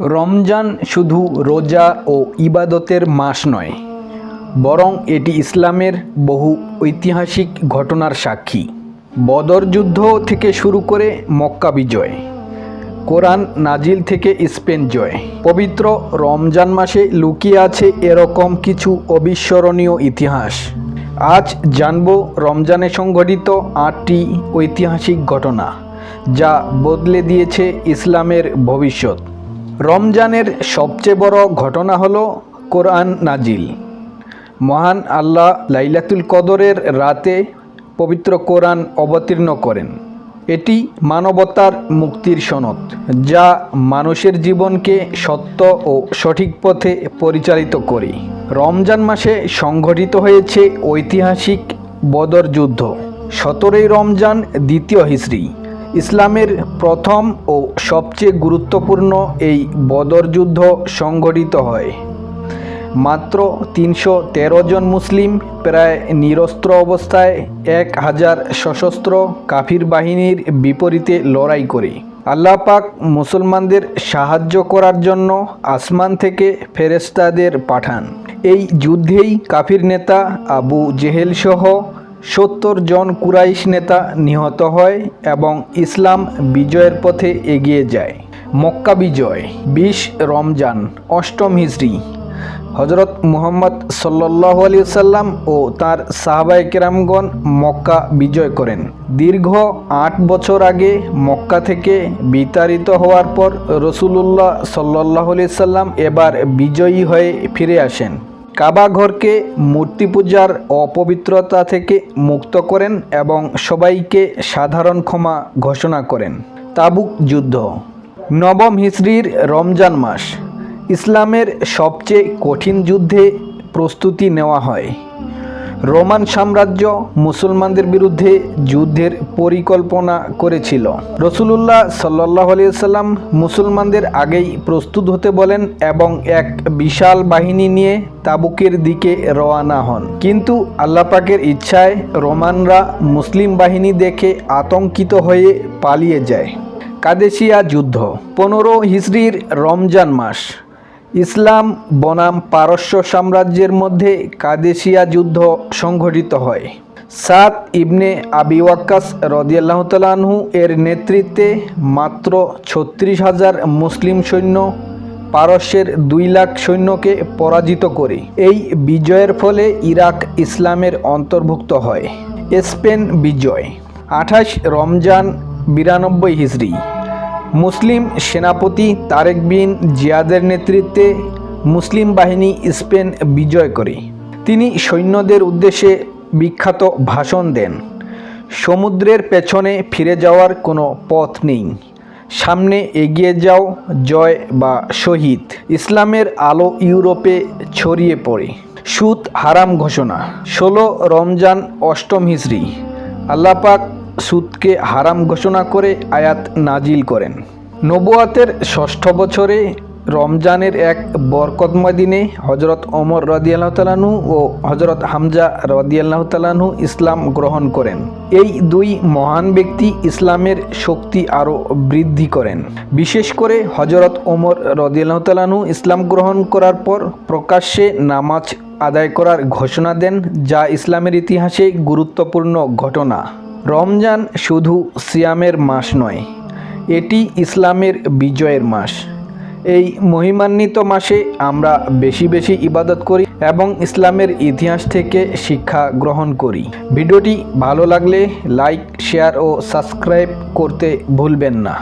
রমজান শুধু রোজা ও ইবাদতের মাস নয়, বরং এটি ইসলামের বহু ঐতিহাসিক ঘটনার সাক্ষী। বদর যুদ্ধ থেকে শুরু করে মক্কা বিজয়, কোরআন নাজিল থেকে স্পেন জয়। পবিত্র রমজান মাসে লুকিয়ে আছে এরকম কিছু অবিস্মরণীয় ইতিহাস। আজ জানব রমজানে সংঘটিত আটটি ঐতিহাসিক ঘটনা, যা বদলে দিয়েছে ইসলামের ভবিষ্যৎ। রমজানের সবচেয়ে বড় ঘটনা হলো কোরআন নাজিল। মহান আল্লাহ লাইলাতুল কদরের রাতে পবিত্র কোরআন অবতীর্ণ করেন। এটি মানবতার মুক্তির সনদ, যা মানুষের জীবনকে সত্য ও সঠিক পথে পরিচালিত করে। রমজান মাসে সংঘটিত হয়েছে ঐতিহাসিক বদর যুদ্ধ, সতেরোই রমজান দ্বিতীয় হিজরি। ইসলামের প্রথম ও সবচেয়ে গুরুত্বপূর্ণ এই বদর যুদ্ধ সংঘটিত হয়। মাত্র তিনশো তেরো জন মুসলিম প্রায় নিরস্ত্র অবস্থায় এক হাজার সশস্ত্র কাফির বাহিনীর বিপরীতে লড়াই করে। আল্লাহ পাক মুসলমানদের সাহায্য করার জন্য আসমান থেকে ফেরেস্তাদের পাঠান। এই যুদ্ধেই কাফির নেতা আবু জেহেল সহ সত্তর জন কুরাইশ নেতা নিহত হয় এবং ইসলাম বিজয়ের পথে এগিয়ে যায়। মক্কা বিজয়, বিশ রমজান, অষ্টম হিজড়ি হজরত মুহাম্মদ সাল্লাহ আলী সাল্লাম ও তার সাহাবাই কেরামগণ মক্কা বিজয় করেন। দীর্ঘ আট বছর আগে মক্কা থেকে বিতাড়িত হওয়ার পর রসুলুল্লাহ সাল্লাহ আলি সাল্লাম এবার বিজয়ী হয়ে ফিরে আসেন। কাবা ঘরকে মূর্তি পূজার অপবিত্রতা থেকে মুক্ত করেন এবং সবাইকে সাধারণ ক্ষমা ঘোষণা করেন। তাবুক যুদ্ধ। নবম হিজড়ির রমজান মাস। ইসলামের সবচেয়ে কঠিন যুদ্ধে প্রস্তুতি নেওয়া হয়। রোমান সাম্রাজ্য মুসলমানদের বিরুদ্ধে যুদ্ধের পরিকল্পনা করেছিল। রসুলুল্লাহ সাল্লাহ সাল্লাম মুসলমানদের আগেই প্রস্তুত হতে বলেন এবং এক বিশাল বাহিনী নিয়ে তাবুকের দিকে রওয়ানা হন। কিন্তু আল্লাহ পাকের ইচ্ছায় রোমানরা মুসলিম বাহিনী দেখে আতঙ্কিত হয়ে পালিয়ে যায়। কাদেশিয়া যুদ্ধ, পনেরো হিজড়ির রমজান মাস। ইসলাম বনাম পারস্য সাম্রাজ্যের মধ্যে কাদেশিয়া যুদ্ধ সংঘটিত হয়। সাত ইবনে আবি ওয়াক্কাস রদিয়াল্লাহ তালাহু এর নেতৃত্বে মাত্র ছত্রিশ হাজার মুসলিম সৈন্য পারস্যের দুই লাখ সৈন্যকে পরাজিত করে। এই বিজয়ের ফলে ইরাক ইসলামের অন্তর্ভুক্ত হয়। স্পেন বিজয়। আঠাশ রমজান বিরানব্বই হিজড়ি মুসলিম সেনাপতি তারেক বিন জিয়াদের নেতৃত্বে মুসলিম বাহিনী স্পেন বিজয় করে। তিনি সৈন্যদের উদ্দেশ্যে বিখ্যাত ভাষণ দেন। সমুদ্রের পেছনে ফিরে যাওয়ার কোনো পথ নেই। সামনে এগিয়ে যাও, জয় বা শহীদ। ইসলামের আলো ইউরোপে ছড়িয়ে পড়ে। সুদ হারাম ঘোষণা। ষোলো রমজান অষ্টম হিজড়ি আল্লাপাক সুদকে হারাম ঘোষণা করে আয়াত নাজিল করেন। নবুয়াতের ষষ্ঠ বছরে রমজানের এক বরকতময় দিনে হজরত ওমর রদিয়াল্লাহ তালাহু ও হজরত হামজা রদিয়াল্লাহ তালাহু ইসলাম গ্রহণ করেন। এই দুই মহান ব্যক্তি ইসলামের শক্তি আরও বৃদ্ধি করেন। বিশেষ করে হজরত ওমর রদিয়াল্লাহ তালাহু ইসলাম গ্রহণ করার পর প্রকাশ্যে নামাজ আদায় করার ঘোষণা দেন, যা ইসলামের ইতিহাসে গুরুত্বপূর্ণ ঘটনা। রমজান শুধু সিয়ামের মাস নয়, এটি ইসলামের বিজয়ের মাস। এই মহিমান্বিত মাসে আমরা বেশি বেশি ইবাদত করি এবং ইসলামের ইতিহাস থেকে শিক্ষা গ্রহণ করি। ভিডিওটি ভালো লাগলে লাইক, শেয়ার ও সাবস্ক্রাইব করতে ভুলবেন না।